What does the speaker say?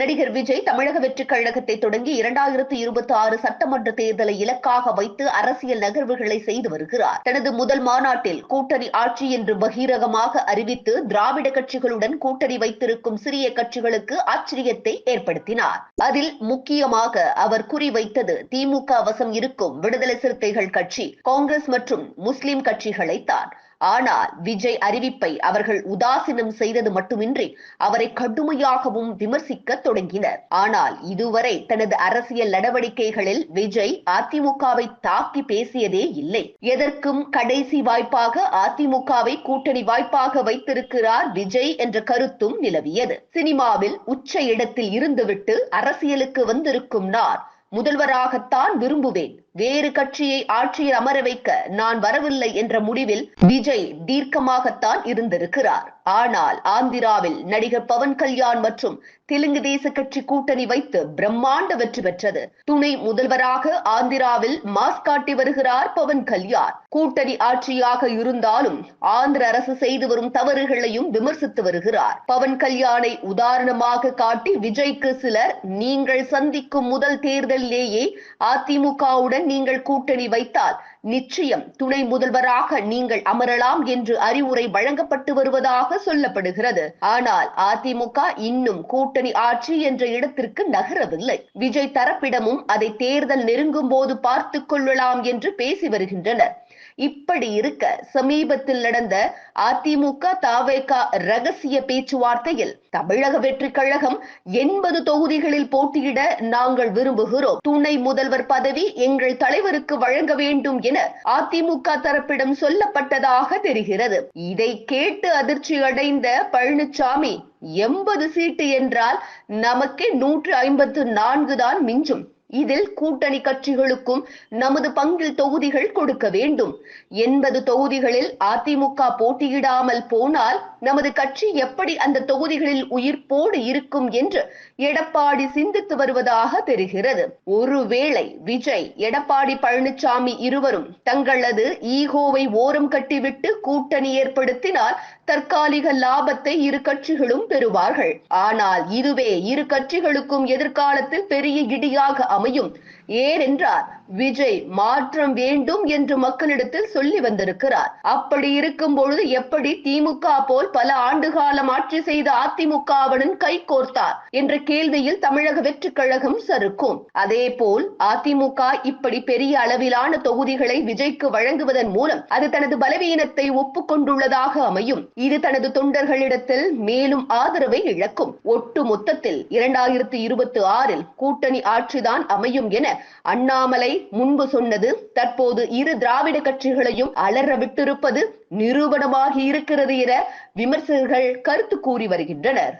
நடிகர் விஜய் தமிழக வெற்றிக் கழகத்தை தொடங்கி இரண்டாயிரத்து இருபத்தி ஆறு சட்டமன்ற தேர்தலை இலக்காக வைத்து அரசியல் நகர்வுகளை செய்து வருகிறார். தனது முதல் மாநாட்டில் கூட்டணி ஆட்சி என்று பகிரகமாக அறிவித்து திராவிட கட்சிகளுடன் கூட்டணி வைத்திருக்கும் சிறிய கட்சிகளுக்கு ஆச்சரியத்தை ஏற்படுத்தினார். அதில் முக்கியமாக அவர் குறிவைத்தது திமுக வசம் இருக்கும் விடுதலை சிறுத்தைகள் கட்சி காங்கிரஸ் மற்றும் முஸ்லிம் கட்சிகளைத்தான். ஆனால் விஜய் அறிவிப்பை அவர்கள் உதாசீனம் செய்தது மட்டுமின்றி அவரை கடுமையாகவும் விமர்சிக்க தொடங்கினர். ஆனால் இதுவரை தனது அரசியல் நடவடிக்கைகளில் விஜய் அதிமுகவை தாக்கி பேசியதே இல்லை. எதற்கும் கடைசி வாய்ப்பாக அதிமுகவை கூட்டணி வாய்ப்பாக வைத்திருக்கிறார் விஜய் என்ற கருத்தும் நிலவியது. சினிமாவில் உச்ச இடத்தில் இருந்துவிட்டு அரசியலுக்கு வந்திருக்கும் நான் முதல்வராகத்தான் விரும்புவேன். வேறு கட்சியை ஆட்சியில் அமர வைக்க நான் வரவில்லை என்ற முடிவில் விஜய் தீர்க்கமாகத்தான் இருந்திருக்கிறார். ஆனால் ஆந்திராவில் நடிகர் பவன் கல்யாண் மற்றும் தெலுங்கு தேச கட்சி கூட்டணி வைத்து பிரம்மாண்ட வெற்றி பெற்றது. துணை முதல்வராக ஆந்திராவில் மாஸ் காட்டி வருகிறார் பவன் கல்யாண். கூட்டணி ஆட்சியாக இருந்தாலும் ஆந்திர அரசு செய்து வரும் தவறுகளையும் விமர்சித்து வருகிறார். பவன் கல்யாணை உதாரணமாக காட்டி விஜய்க்கு சிலர் நீங்கள் சந்திக்கும் முதல் தேர்தலிலேயே அதிமுகவுடன் நீங்கள் கூட்டணி வைத்தால் நிச்சயம் துணை முதல்வராக நீங்கள் அமரலாம் என்று அறிவுரை வழங்கப்பட்டு வருவதாக சொல்லப்படுகிறது. ஆனால் அதிமுக இன்னும் கூட்டணி ஆட்சி என்ற இடத்திற்கு நகரவில்லை. விஜய் தரப்பிடமும் அதை தேர்தல் நெருங்கும் போது பார்த்துக் கொள்ளலாம் என்று பேசி வருகின்றனர். இப்படி இருக்க சமீபத்தில் நடந்த அதிமுக தாவேகா ரகசிய பேச்சுவார்த்தையில் தமிழக வெற்றி கழகம் எண்பது தொகுதிகளில் போட்டியிட நாங்கள் விரும்புகிறோம். துணை முதல்வர் பதவி எங்கள் தலைவருக்கு வழங்க வேண்டும் என அதிமுக தரப்பிடம் சொல்லப்பட்டதாக தெரிகிறது. இதை கேட்டு அதிர்ச்சி அடைந்த பழனிசாமி எண்பது சீட்டு என்றால் நமக்கே நூற்று ஐம்பத்து நான்கு தான் மிஞ்சும். இதில் கூட்டணி கட்சிகளுக்கும் நமது பங்கில் தொகுதிகள் கொடுக்க வேண்டும். எண்பது தொகுதிகளில் அதிமுக போட்டியிடாமல் போனால் நமது கட்சி எப்படி அந்த தொகுதிகளில் உயிர்ப்போடு இருக்கும் என்று எடப்பாடி சிந்தித்து வருவதாக தெரிகிறது. ஒருவேளை விஜய் எடப்பாடி பழனிசாமி இருவரும் தங்களது ஈகோவை ஓரம் கட்டிவிட்டு கூட்டணி ஏற்படுத்தினால் தற்காலிக லாபத்தை இரு கட்சிகளும் பெறுவார்கள். ஆனால் இதுவே இரு கட்சிகளுக்கும் எதிர்காலத்தில் பெரிய இடியாக அமையும். ஏனென்றால் விஜய் மாற்றம் வேண்டும் என்று மக்களிடத்தில் சொல்லி வந்திருக்கிறார். அப்படி இருக்கும் பொழுது எப்படி திமுக போல் பல ஆண்டு காலம் ஆட்சி செய்த அதிமுகவுடன் கை கோர்த்தார் என்ற கேள்வியில் தமிழக வெற்றி கழகம் சறுக்கும். அதே போல் அதிமுக இப்படி பெரிய அளவிலான தொகுதிகளை விஜய்க்கு வழங்குவதன் மூலம் அது தனது பலவீனத்தை ஒப்புக்கொண்டுள்ளதாக அமையும். இது தனது தொண்டர்களிடத்தில் மேலும் ஆதரவை இழக்கும். ஒட்டு மொத்தத்தில் இரண்டாயிரத்தி இருபத்தி ஆறில் கூட்டணி ஆட்சிதான் அமையும் என அண்ணாமலை முன்பு சொன்னது. தற்போது இரு திராவிட கட்சிகளையும் அலற விட்டிருப்பது நிரூபணமாகி இருக்கிறது என விமர்சகர்கள் கருத்து கூறி வருகின்றனர்.